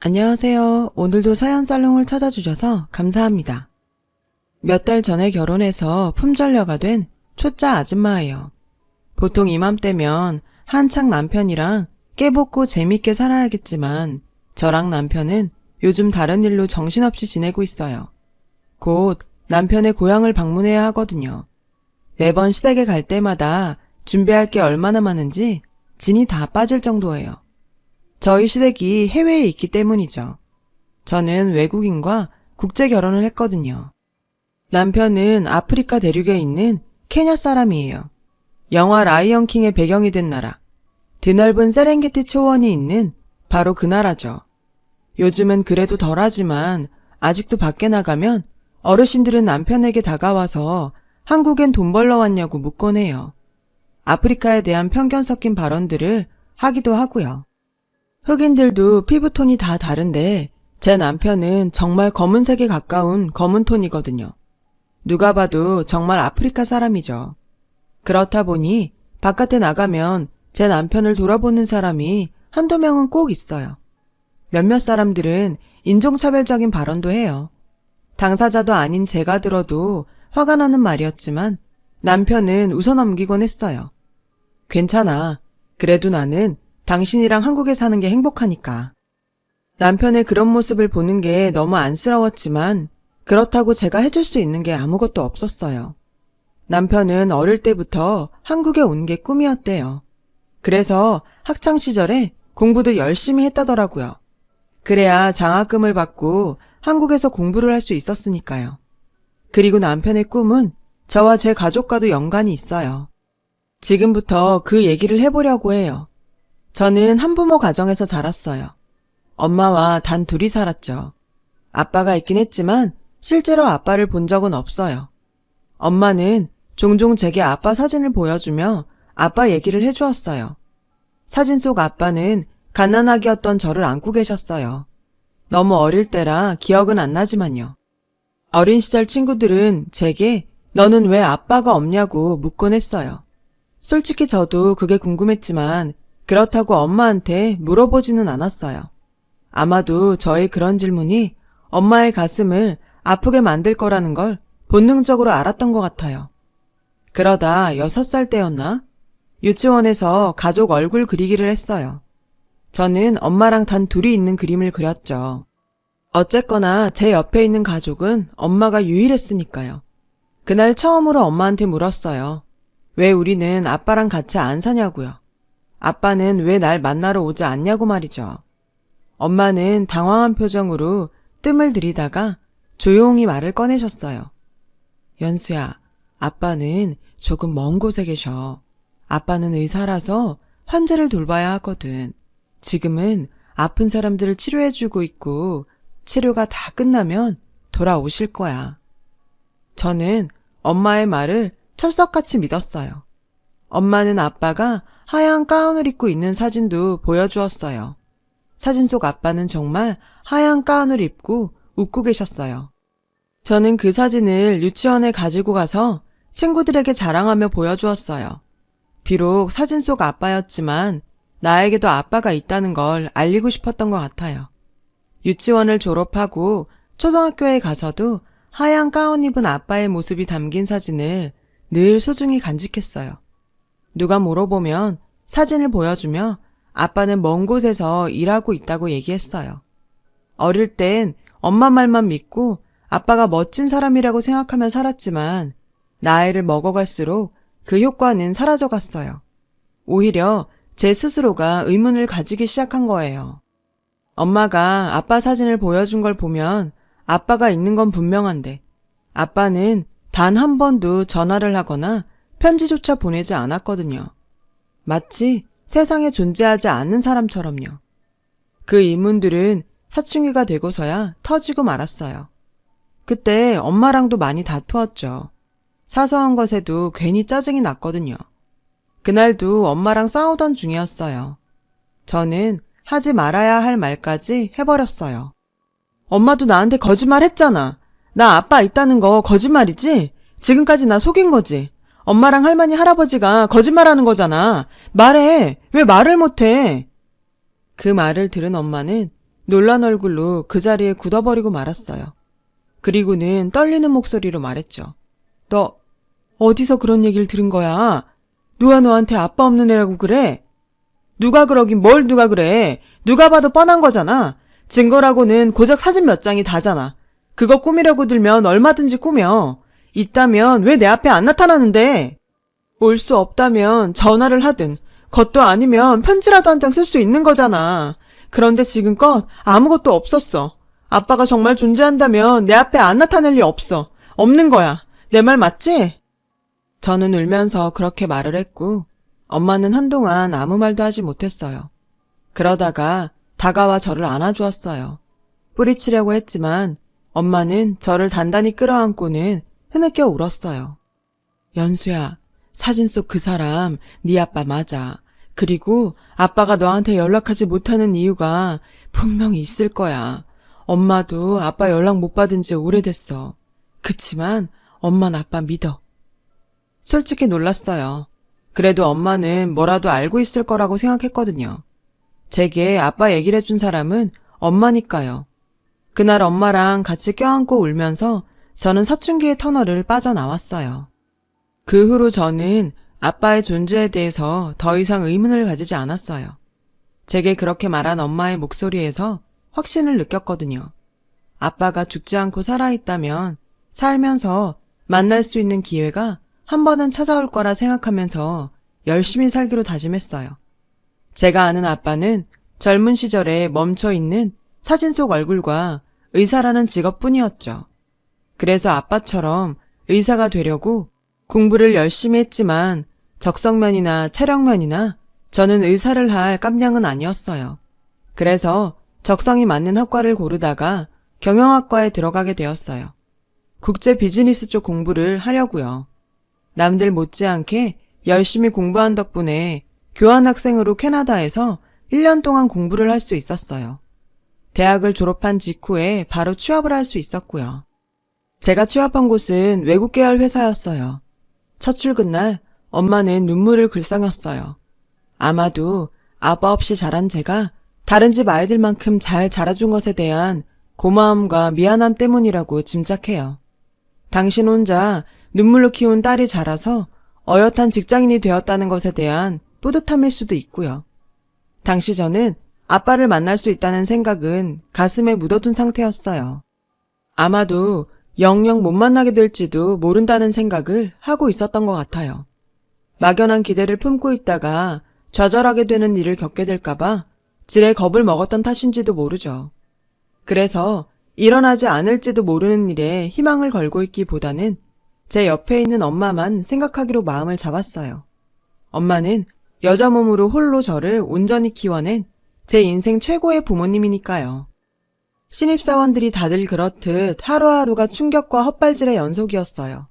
안녕하세요. 오늘도 사연 살롱을 찾아주셔서 감사합니다. 몇 달 전에 결혼해서 품절녀가 된 초짜 아줌마예요. 보통 이맘때면 한창 남편이랑 깨벗고 재밌게 살아야겠지만 저랑 남편은 요즘 다른 일로 정신없이 지내고 있어요. 곧 남편의 고향을 방문해야 하거든요. 매번 시댁에 갈 때마다 준비할 게 얼마나 많은지 진이 다 빠질 정도예요. 저희 시댁이 해외에 있기 때문이죠. 저는 외국인과 국제 결혼을 했거든요. 남편은 아프리카 대륙에 있는 케냐 사람이에요. 영화 라이언 킹의 배경이 된 나라. 드넓은 세렝게티 초원이 있는 바로 그 나라죠. 요즘은 그래도 덜하지만 아직도 밖에 나가면 어르신들은 남편에게 다가와서 한국엔 돈 벌러 왔냐고 묻곤 해요. 아프리카에 대한 편견 섞인 발언들을 하기도 하고요. 흑인들도 피부톤이 다 다른데 제 남편은 정말 검은색에 가까운 검은 톤이거든요. 누가 봐도 정말 아프리카 사람이죠. 그렇다 보니 바깥에 나가면 제 남편을 돌아보는 사람이 한두 명은 꼭 있어요. 몇몇 사람들은 인종차별적인 발언도 해요. 당사자도 아닌 제가 들어도 화가 나는 말이었지만 남편은 웃어넘기곤 했어요. 괜찮아. 그래도 나는 당신이랑 한국에 사는 게 행복하니까. 남편의 그런 모습을 보는 게 너무 안쓰러웠지만 그렇다고 제가 해줄 수 있는 게 아무것도 없었어요. 남편은 어릴 때부터 한국에 온 게 꿈이었대요. 그래서 학창 시절에 공부도 열심히 했다더라고요. 그래야 장학금을 받고 한국에서 공부를 할 수 있었으니까요. 그리고 남편의 꿈은 저와 제 가족과도 연관이 있어요. 지금부터 그 얘기를 해보려고 해요. 저는 한부모 가정에서 자랐어요. 엄마와 단 둘이 살았죠. 아빠가 있긴 했지만 실제로 아빠를 본 적은 없어요. 엄마는 종종 제게 아빠 사진을 보여주며 아빠 얘기를 해주었어요. 사진 속 아빠는 갓난아기였던 저를 안고 계셨어요. 너무 어릴 때라 기억은 안 나지만요. 어린 시절 친구들은 제게 너는 왜 아빠가 없냐고 묻곤 했어요. 솔직히 저도 그게 궁금했지만 그렇다고 엄마한테 물어보지는 않았어요. 아마도 저의 그런 질문이 엄마의 가슴을 아프게 만들 거라는 걸 본능적으로 알았던 것 같아요. 그러다 여섯 살 때였나? 유치원에서 가족 얼굴 그리기를 했어요. 저는 엄마랑 단 둘이 있는 그림을 그렸죠. 어쨌거나 제 옆에 있는 가족은 엄마가 유일했으니까요. 그날 처음으로 엄마한테 물었어요. 왜 우리는 아빠랑 같이 안 사냐고요. 아빠는 왜 날 만나러 오지 않냐고 말이죠. 엄마는 당황한 표정으로 뜸을 들이다가 조용히 말을 꺼내셨어요. 연수야, 아빠는 조금 먼 곳에 계셔. 아빠는 의사라서 환자를 돌봐야 하거든. 지금은 아픈 사람들을 치료해주고 있고 치료가 다 끝나면 돌아오실 거야. 저는 엄마의 말을 철석같이 믿었어요. 엄마는 아빠가 하얀 가운을 입고 있는 사진도 보여주었어요. 사진 속 아빠는 정말 하얀 가운을 입고 웃고 계셨어요. 저는 그 사진을 유치원에 가지고 가서 친구들에게 자랑하며 보여주었어요. 비록 사진 속 아빠였지만 나에게도 아빠가 있다는 걸 알리고 싶었던 것 같아요. 유치원을 졸업하고 초등학교에 가서도 하얀 가운 입은 아빠의 모습이 담긴 사진을 늘 소중히 간직했어요. 누가 물어보면 사진을 보여주며 아빠는 먼 곳에서 일하고 있다고 얘기했어요. 어릴 땐 엄마 말만 믿고 아빠가 멋진 사람이라고 생각하며 살았지만 나이를 먹어갈수록 그 효과는 사라져 갔어요. 오히려 제 스스로가 의문을 가지기 시작한 거예요. 엄마가 아빠 사진을 보여준 걸 보면 아빠가 있는 건 분명한데 아빠는 단 한 번도 전화를 하거나 편지조차 보내지 않았거든요. 마치 세상에 존재하지 않는 사람처럼요. 그 의문들은 사춘기가 되고서야 터지고 말았어요. 그때 엄마랑도 많이 다투었죠. 사소한 것에도 괜히 짜증이 났거든요. 그날도 엄마랑 싸우던 중이었어요. 저는 하지 말아야 할 말까지 해버렸어요. 엄마도 나한테 거짓말 했잖아. 나 아빠 있다는 거 거짓말이지? 지금까지 나 속인 거지. 엄마랑 할머니, 할아버지가 거짓말하는 거잖아. 말해. 왜 말을 못해? 그 말을 들은 엄마는 놀란 얼굴로 그 자리에 굳어버리고 말았어요. 그리고는 떨리는 목소리로 말했죠. 너 어디서 그런 얘기를 들은 거야? 누가 너한테 아빠 없는 애라고 그래? 누가 그러긴 뭘 누가 그래? 누가 봐도 뻔한 거잖아. 증거라고는 고작 사진 몇 장이 다잖아. 그거 꾸미려고 들면 얼마든지 꾸며. 있다면 왜 내 앞에 안 나타나는데? 올 수 없다면 전화를 하든, 것도 아니면 편지라도 한 장 쓸 수 있는 거잖아. 그런데 지금껏 아무것도 없었어. 아빠가 정말 존재한다면 내 앞에 안 나타날 리 없어. 없는 거야. 내 말 맞지? 저는 울면서 그렇게 말을 했고, 엄마는 한동안 아무 말도 하지 못했어요. 그러다가 다가와 저를 안아주었어요. 뿌리치려고 했지만 엄마는 저를 단단히 끌어안고는 흐느껴 울었어요. 연수야, 사진 속 그 사람 네 아빠 맞아. 그리고 아빠가 너한테 연락하지 못하는 이유가 분명히 있을 거야. 엄마도 아빠 연락 못 받은 지 오래됐어. 그치만 엄마는 아빠 믿어. 솔직히 놀랐어요. 그래도 엄마는 뭐라도 알고 있을 거라고 생각했거든요. 제게 아빠 얘기를 해준 사람은 엄마니까요. 그날 엄마랑 같이 껴안고 울면서 저는 사춘기의 터널을 빠져나왔어요. 그 후로 저는 아빠의 존재에 대해서 더 이상 의문을 가지지 않았어요. 제게 그렇게 말한 엄마의 목소리에서 확신을 느꼈거든요. 아빠가 죽지 않고 살아있다면 살면서 만날 수 있는 기회가 한 번은 찾아올 거라 생각하면서 열심히 살기로 다짐했어요. 제가 아는 아빠는 젊은 시절에 멈춰 있는 사진 속 얼굴과 의사라는 직업뿐이었죠. 그래서 아빠처럼 의사가 되려고 공부를 열심히 했지만 적성면이나 체력면이나 저는 의사를 할 깜냥은 아니었어요. 그래서 적성이 맞는 학과를 고르다가 경영학과에 들어가게 되었어요. 국제 비즈니스 쪽 공부를 하려고요. 남들 못지않게 열심히 공부한 덕분에 교환학생으로 캐나다에서 1년 동안 공부를 할 수 있었어요. 대학을 졸업한 직후에 바로 취업을 할 수 있었고요. 제가 취업한 곳은 외국 계열 회사였어요. 첫 출근 날 엄마는 눈물을 글썽였어요. 아마도 아빠 없이 자란 제가 다른 집 아이들만큼 잘 자라준 것에 대한 고마움과 미안함 때문이라고 짐작해요. 당신 혼자 눈물로 키운 딸이 자라서 어엿한 직장인이 되었다는 것에 대한 뿌듯함일 수도 있고요. 당시 저는 아빠를 만날 수 있다는 생각은 가슴에 묻어둔 상태였어요. 아마도 영영 못 만나게 될지도 모른다는 생각을 하고 있었던 것 같아요. 막연한 기대를 품고 있다가 좌절하게 되는 일을 겪게 될까봐 지레 겁을 먹었던 탓인지도 모르죠. 그래서 일어나지 않을지도 모르는 일에 희망을 걸고 있기보다는 제 옆에 있는 엄마만 생각하기로 마음을 잡았어요. 엄마는 여자 몸으로 홀로 저를 온전히 키워낸 제 인생 최고의 부모님이니까요. 신입사원들이 다들 그렇듯 하루하루가 충격과 헛발질의 연속이었어요.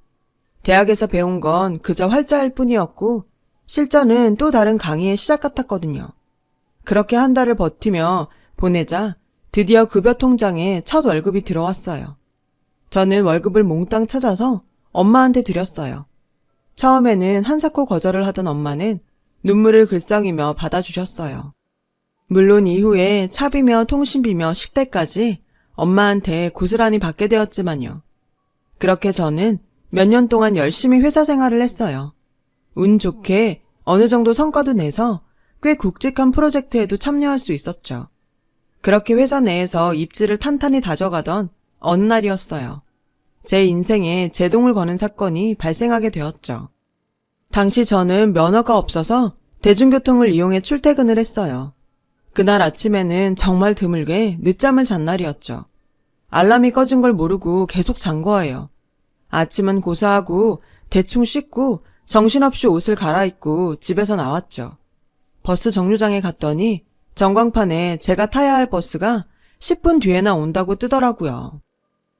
대학에서 배운 건 그저 활자일 뿐이었고, 실전은 또 다른 강의의 시작 같았거든요. 그렇게 한 달을 버티며 보내자 드디어 급여 통장에 첫 월급이 들어왔어요. 저는 월급을 몽땅 찾아서 엄마한테 드렸어요. 처음에는 한사코 거절을 하던 엄마는 눈물을 글썽이며 받아주셨어요. 물론 이후에 차비며 통신비며 식대까지 엄마한테 고스란히 받게 되었지만요. 그렇게 저는 몇 년 동안 열심히 회사 생활을 했어요. 운 좋게 어느 정도 성과도 내서 꽤 굵직한 프로젝트에도 참여할 수 있었죠. 그렇게 회사 내에서 입지를 탄탄히 다져가던 어느 날이었어요. 제 인생에 제동을 거는 사건이 발생하게 되었죠. 당시 저는 면허가 없어서 대중교통을 이용해 출퇴근을 했어요. 그날 아침에는 정말 드물게 늦잠을 잔 날이었죠. 알람이 꺼진 걸 모르고 계속 잔 거예요. 아침은 고사하고 대충 씻고 정신없이 옷을 갈아입고 집에서 나왔죠. 버스 정류장에 갔더니 전광판에 제가 타야 할 버스가 10분 뒤에나 온다고 뜨더라고요.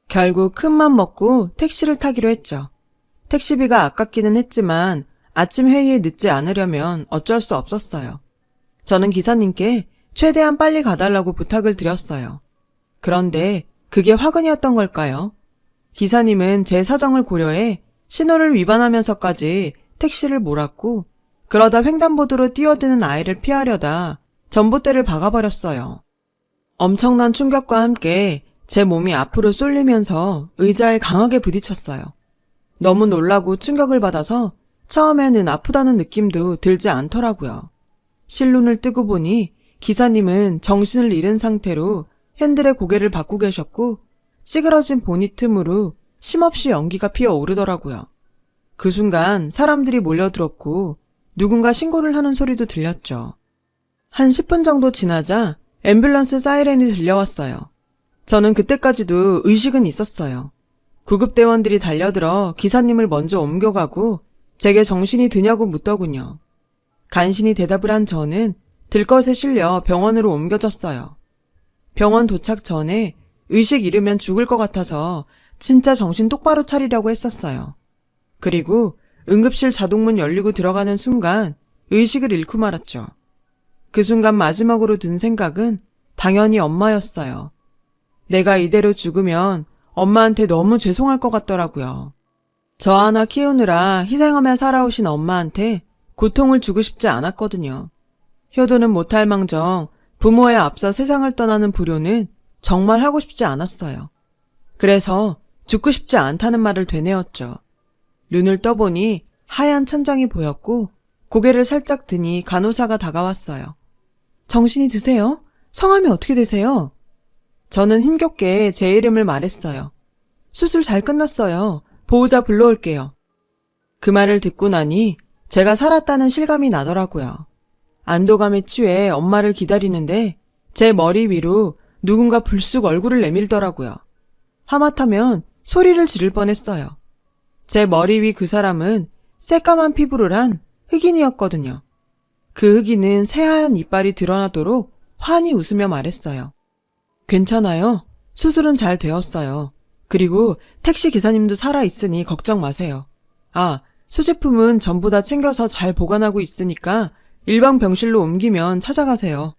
결국 큰맘 먹고 택시를 타기로 했죠. 택시비가 아깝기는 했지만 아침 회의에 늦지 않으려면 어쩔 수 없었어요. 저는 기사님께 최대한 빨리 가달라고 부탁을 드렸어요. 그런데 그게 화근이었던 걸까요? 기사님은 제 사정을 고려해 신호를 위반하면서까지 택시를 몰았고 그러다 횡단보도로 뛰어드는 아이를 피하려다 전봇대를 박아버렸어요. 엄청난 충격과 함께 제 몸이 앞으로 쏠리면서 의자에 강하게 부딪혔어요. 너무 놀라고 충격을 받아서 처음에는 아프다는 느낌도 들지 않더라고요. 실눈을 뜨고 보니 기사님은 정신을 잃은 상태로 핸들에 고개를 받고 계셨고 찌그러진 보니 틈으로 쉼없이 연기가 피어오르더라고요. 그 순간 사람들이 몰려들었고 누군가 신고를 하는 소리도 들렸죠. 한 10분 정도 지나자 앰뷸런스 사이렌이 들려왔어요. 저는 그때까지도 의식은 있었어요. 구급대원들이 달려들어 기사님을 먼저 옮겨가고 제게 정신이 드냐고 묻더군요. 간신히 대답을 한 저는 들것에 실려 병원으로 옮겨졌어요. 병원 도착 전에 의식 잃으면 죽을 것 같아서 진짜 정신 똑바로 차리려고 했었어요. 그리고 응급실 자동문 열리고 들어가는 순간 의식을 잃고 말았죠. 그 순간 마지막으로 든 생각은 당연히 엄마였어요. 내가 이대로 죽으면 엄마한테 너무 죄송할 것 같더라고요. 저 하나 키우느라 희생하며 살아오신 엄마한테 고통을 주고 싶지 않았거든요. 효도는 못할 망정 부모에 앞서 세상을 떠나는 불효는 정말 하고 싶지 않았어요. 그래서 죽고 싶지 않다는 말을 되뇌었죠. 눈을 떠보니 하얀 천장이 보였고 고개를 살짝 드니 간호사가 다가왔어요. 정신이 드세요? 성함이 어떻게 되세요? 저는 힘겹게 제 이름을 말했어요. 수술 잘 끝났어요. 보호자 불러올게요. 그 말을 듣고 나니 제가 살았다는 실감이 나더라고요. 안도감에 취해 엄마를 기다리는데 제 머리 위로 누군가 불쑥 얼굴을 내밀더라고요. 하마터면 소리를 지를 뻔했어요. 제 머리 위 그 사람은 새까만 피부를 한 흑인이었거든요. 그 흑인은 새하얀 이빨이 드러나도록 환히 웃으며 말했어요. 괜찮아요. 수술은 잘 되었어요. 그리고 택시 기사님도 살아있으니 걱정 마세요. 아, 수제품은 전부 다 챙겨서 잘 보관하고 있으니까 일반 병실로 옮기면 찾아가세요.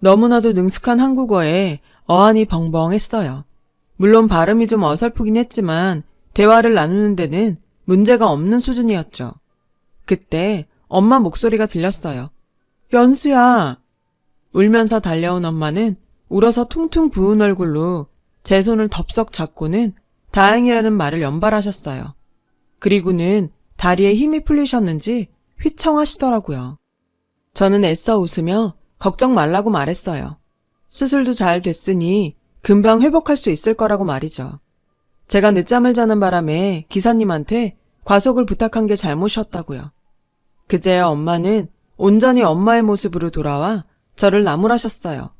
너무나도 능숙한 한국어에 어안이 벙벙했어요. 물론 발음이 좀 어설프긴 했지만 대화를 나누는 데는 문제가 없는 수준이었죠. 그때 엄마 목소리가 들렸어요. 연수야! 울면서 달려온 엄마는 울어서 퉁퉁 부은 얼굴로 제 손을 덥석 잡고는 다행이라는 말을 연발하셨어요. 그리고는 다리에 힘이 풀리셨는지 휘청하시더라고요. 저는 애써 웃으며 걱정 말라고 말했어요. 수술도 잘 됐으니 금방 회복할 수 있을 거라고 말이죠. 제가 늦잠을 자는 바람에 기사님한테 과속을 부탁한 게 잘못이었다고요. 그제야 엄마는 온전히 엄마의 모습으로 돌아와 저를 나무라셨어요.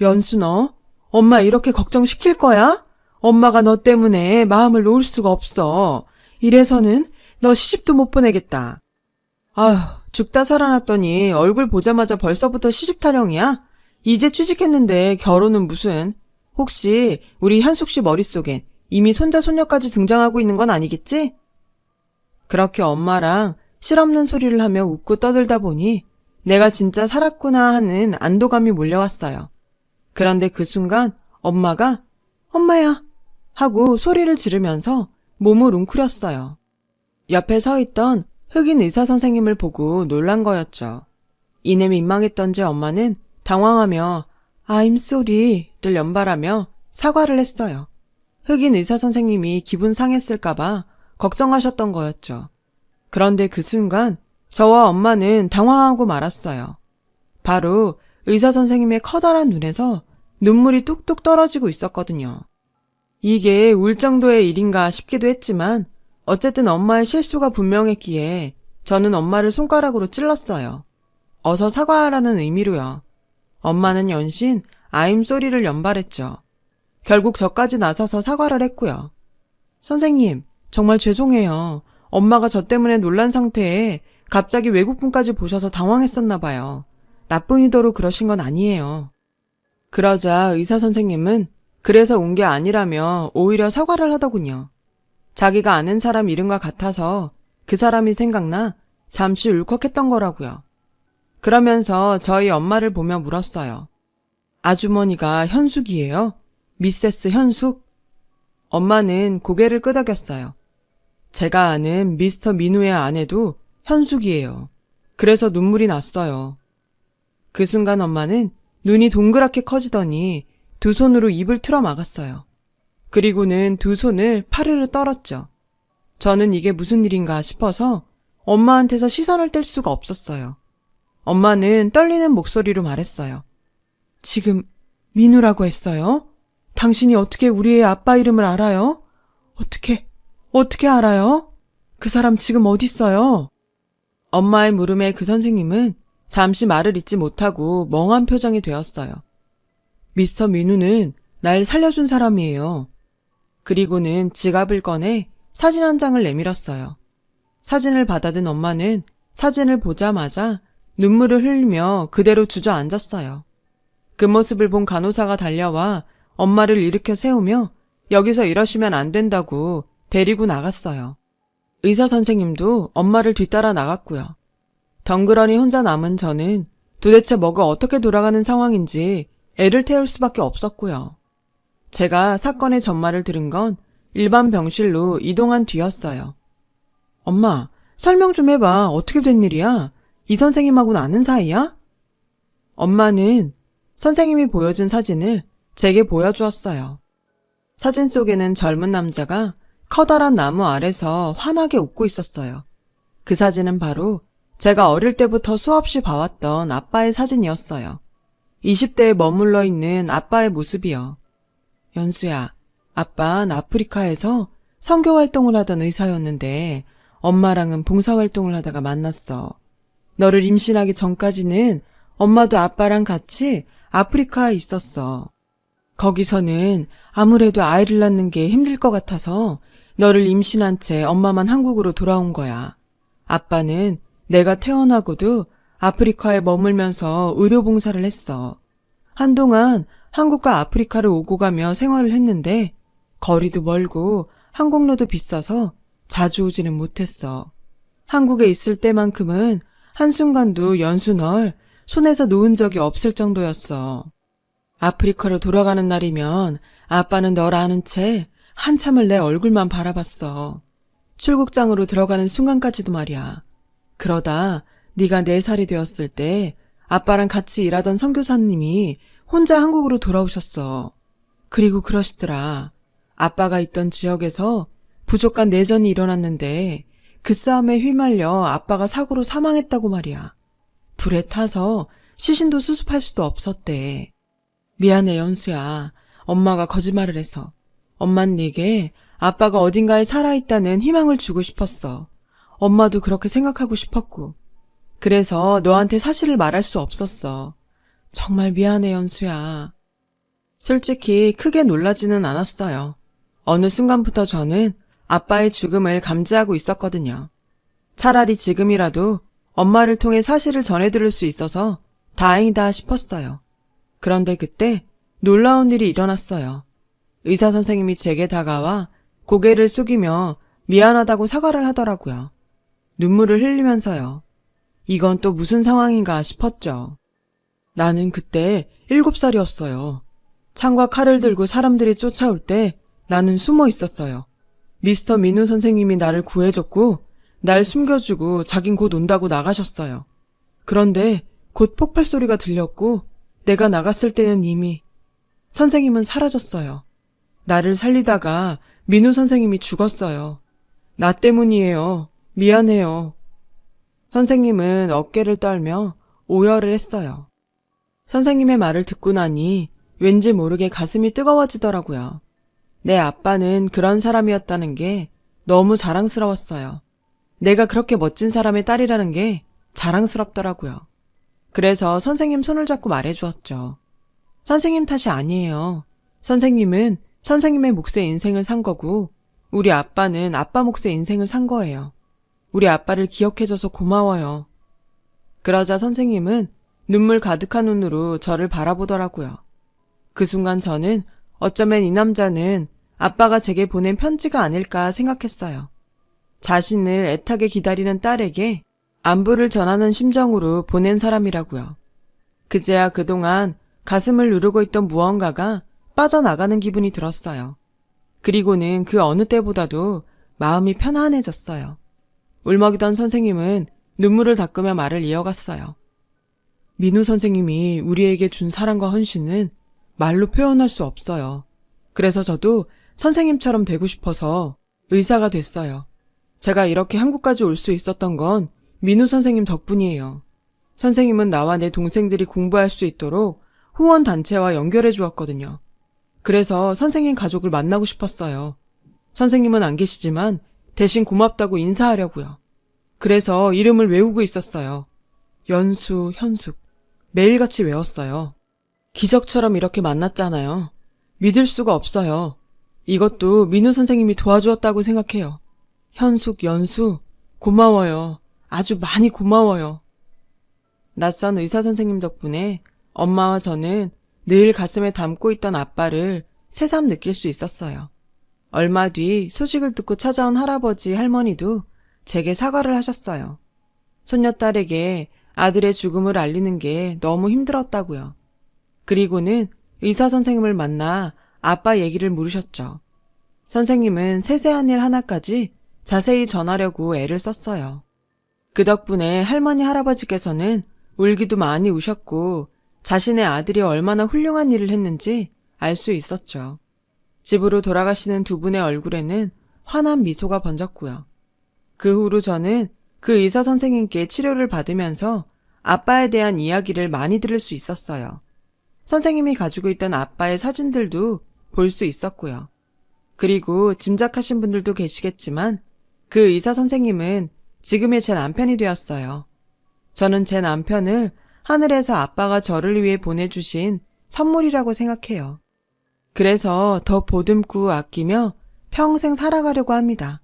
연수 너, 엄마 이렇게 걱정시킬 거야? 엄마가 너 때문에 마음을 놓을 수가 없어. 이래서는 너 시집도 못 보내겠다. 아휴, 죽다 살아났더니 얼굴 보자마자 벌써부터 시집 타령이야? 이제 취직했는데 결혼은 무슨? 혹시 우리 현숙 씨 머릿속엔 이미 손자 손녀까지 등장하고 있는 건 아니겠지? 그렇게 엄마랑 실없는 소리를 하며 웃고 떠들다 보니 내가 진짜 살았구나 하는 안도감이 몰려왔어요. 그런데 그 순간 엄마가 엄마야 하고 소리를 지르면서 몸을 웅크렸어요. 옆에 서 있던 흑인 의사 선생님을 보고 놀란 거였죠. 이내 민망했던지 엄마는 당황하며 I'm sorry를 연발하며 사과를 했어요. 흑인 의사 선생님이 기분 상했을까봐 걱정하셨던 거였죠. 그런데 그 순간 저와 엄마는 당황하고 말았어요. 바로 의사 선생님의 커다란 눈에서 눈물이 뚝뚝 떨어지고 있었거든요. 이게 울 정도의 일인가 싶기도 했지만 어쨌든 엄마의 실수가 분명했기에 저는 엄마를 손가락으로 찔렀어요. 어서 사과하라는 의미로요. 엄마는 연신 아임 소리를 연발했죠. 결국 저까지 나서서 사과를 했고요. 선생님, 정말 죄송해요. 엄마가 저 때문에 놀란 상태에 갑자기 외국분까지 보셔서 당황했었나 봐요. 나쁜 의도로 그러신 건 아니에요. 그러자 의사 선생님은 그래서 온 게 아니라며 오히려 사과를 하더군요. 자기가 아는 사람 이름과 같아서 그 사람이 생각나 잠시 울컥했던 거라고요. 그러면서 저희 엄마를 보며 물었어요. 아주머니가 현숙이에요? 미세스 현숙? 엄마는 고개를 끄덕였어요. 제가 아는 미스터 민우의 아내도 현숙이에요. 그래서 눈물이 났어요. 그 순간 엄마는 눈이 동그랗게 커지더니 두 손으로 입을 틀어 막았어요. 그리고는 두 손을 파르르 떨었죠. 저는 이게 무슨 일인가 싶어서 엄마한테서 시선을 뗄 수가 없었어요. 엄마는 떨리는 목소리로 말했어요. 지금 민우라고 했어요? 당신이 어떻게 우리의 아빠 이름을 알아요? 어떻게, 어떻게 알아요? 그 사람 지금 어딨어요? 엄마의 물음에 그 선생님은 잠시 말을 잇지 못하고 멍한 표정이 되었어요. 미스터 민우는 날 살려준 사람이에요. 그리고는 지갑을 꺼내 사진 한 장을 내밀었어요. 사진을 받아든 엄마는 사진을 보자마자 눈물을 흘리며 그대로 주저앉았어요. 그 모습을 본 간호사가 달려와 엄마를 일으켜 세우며 여기서 이러시면 안 된다고 데리고 나갔어요. 의사 선생님도 엄마를 뒤따라 나갔고요. 덩그러니 혼자 남은 저는 도대체 뭐가 어떻게 돌아가는 상황인지 애를 태울 수밖에 없었고요. 제가 사건의 전말을 들은 건 일반 병실로 이동한 뒤였어요. 엄마, 설명 좀 해봐. 어떻게 된 일이야? 이 선생님하고는 아는 사이야? 엄마는 선생님이 보여준 사진을 제게 보여주었어요. 사진 속에는 젊은 남자가 커다란 나무 아래서 환하게 웃고 있었어요. 그 사진은 바로 제가 어릴 때부터 수없이 봐왔던 아빠의 사진이었어요. 20대에 머물러 있는 아빠의 모습이요. 연수야, 아빠는 아프리카에서 선교 활동을 하던 의사였는데 엄마랑은 봉사 활동을 하다가 만났어. 너를 임신하기 전까지는 엄마도 아빠랑 같이 아프리카에 있었어. 거기서는 아무래도 아이를 낳는 게 힘들 것 같아서 너를 임신한 채 엄마만 한국으로 돌아온 거야. 아빠는 내가 태어나고도 아프리카에 머물면서 의료 봉사를 했어. 한동안 한국과 아프리카를 오고 가며 생활을 했는데 거리도 멀고 항공료도 비싸서 자주 오지는 못했어. 한국에 있을 때만큼은 한순간도 연수 널 손에서 놓은 적이 없을 정도였어. 아프리카로 돌아가는 날이면 아빠는 널 아는 채 한참을 내 얼굴만 바라봤어. 출국장으로 들어가는 순간까지도 말이야. 그러다 네가 네 살이 되었을 때 아빠랑 같이 일하던 선교사님이 혼자 한국으로 돌아오셨어. 그리고 그러시더라. 아빠가 있던 지역에서 부족한 내전이 일어났는데 그 싸움에 휘말려 아빠가 사고로 사망했다고 말이야. 불에 타서 시신도 수습할 수도 없었대. 미안해, 연수야. 엄마가 거짓말을 해서. 엄만 네게 아빠가 어딘가에 살아있다는 희망을 주고 싶었어. 엄마도 그렇게 생각하고 싶었고. 그래서 너한테 사실을 말할 수 없었어. 정말 미안해, 연수야. 솔직히 크게 놀라지는 않았어요. 어느 순간부터 저는 아빠의 죽음을 감지하고 있었거든요. 차라리 지금이라도 엄마를 통해 사실을 전해들을 수 있어서 다행이다 싶었어요. 그런데 그때 놀라운 일이 일어났어요. 의사 선생님이 제게 다가와 고개를 숙이며 미안하다고 사과를 하더라고요. 눈물을 흘리면서요. 이건 또 무슨 상황인가 싶었죠. 나는 그때 일곱 살이었어요. 창과 칼을 들고 사람들이 쫓아올 때 나는 숨어 있었어요. 미스터 민우 선생님이 나를 구해줬고, 날 숨겨주고 자긴 곧 온다고 나가셨어요. 그런데 곧 폭발 소리가 들렸고, 내가 나갔을 때는 이미 선생님은 사라졌어요. 나를 살리다가 민우 선생님이 죽었어요. 나 때문이에요. 미안해요. 선생님은 어깨를 떨며 오열을 했어요. 선생님의 말을 듣고 나니 왠지 모르게 가슴이 뜨거워지더라고요. 내 아빠는 그런 사람이었다는 게 너무 자랑스러웠어요. 내가 그렇게 멋진 사람의 딸이라는 게 자랑스럽더라고요. 그래서 선생님 손을 잡고 말해주었죠. 선생님 탓이 아니에요. 선생님은 선생님의 몫의 인생을 산 거고, 우리 아빠는 아빠 몫의 인생을 산 거예요. 우리 아빠를 기억해줘서 고마워요. 그러자 선생님은 눈물 가득한 눈으로 저를 바라보더라고요. 그 순간 저는 어쩌면 이 남자는 아빠가 제게 보낸 편지가 아닐까 생각했어요. 자신을 애타게 기다리는 딸에게 안부를 전하는 심정으로 보낸 사람이라고요. 그제야 그동안 가슴을 누르고 있던 무언가가 빠져나가는 기분이 들었어요. 그리고는 그 어느 때보다도 마음이 편안해졌어요. 울먹이던 선생님은 눈물을 닦으며 말을 이어갔어요. 민우 선생님이 우리에게 준 사랑과 헌신은 말로 표현할 수 없어요. 그래서 저도 선생님처럼 되고 싶어서 의사가 됐어요. 제가 이렇게 한국까지 올 수 있었던 건 민우 선생님 덕분이에요. 선생님은 나와 내 동생들이 공부할 수 있도록 후원 단체와 연결해 주었거든요. 그래서 선생님 가족을 만나고 싶었어요. 선생님은 안 계시지만 대신 고맙다고 인사하려고요. 그래서 이름을 외우고 있었어요. 연수, 현숙. 매일같이 외웠어요. 기적처럼 이렇게 만났잖아요. 믿을 수가 없어요. 이것도 민우 선생님이 도와주었다고 생각해요. 현숙, 연수, 고마워요. 아주 많이 고마워요. 낯선 의사 선생님 덕분에 엄마와 저는 늘 가슴에 담고 있던 아빠를 새삼 느낄 수 있었어요. 얼마 뒤 소식을 듣고 찾아온 할아버지, 할머니도 제게 사과를 하셨어요. 손녀딸에게 아들의 죽음을 알리는 게 너무 힘들었다고요. 그리고는 의사 선생님을 만나 아빠 얘기를 물으셨죠. 선생님은 세세한 일 하나까지 자세히 전하려고 애를 썼어요. 그 덕분에 할머니 할아버지께서는 울기도 많이 우셨고 자신의 아들이 얼마나 훌륭한 일을 했는지 알 수 있었죠. 집으로 돌아가시는 두 분의 얼굴에는 환한 미소가 번졌고요. 그 후로 저는 그 의사 선생님께 치료를 받으면서 아빠에 대한 이야기를 많이 들을 수 있었어요. 선생님이 가지고 있던 아빠의 사진들도 볼 수 있었고요. 그리고 짐작하신 분들도 계시겠지만 그 의사 선생님은 지금의 제 남편이 되었어요. 저는 제 남편을 하늘에서 아빠가 저를 위해 보내주신 선물이라고 생각해요. 그래서 더 보듬고 아끼며 평생 살아가려고 합니다.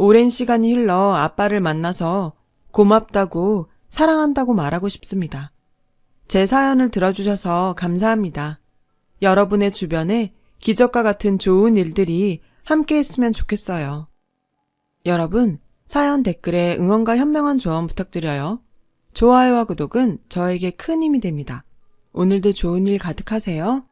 오랜 시간이 흘러 아빠를 만나서 고맙다고 사랑한다고 말하고 싶습니다. 제 사연을 들어주셔서 감사합니다. 여러분의 주변에 기적과 같은 좋은 일들이 함께 했으면 좋겠어요. 여러분, 사연 댓글에 응원과 현명한 조언 부탁드려요. 좋아요와 구독은 저에게 큰 힘이 됩니다. 오늘도 좋은 일 가득하세요.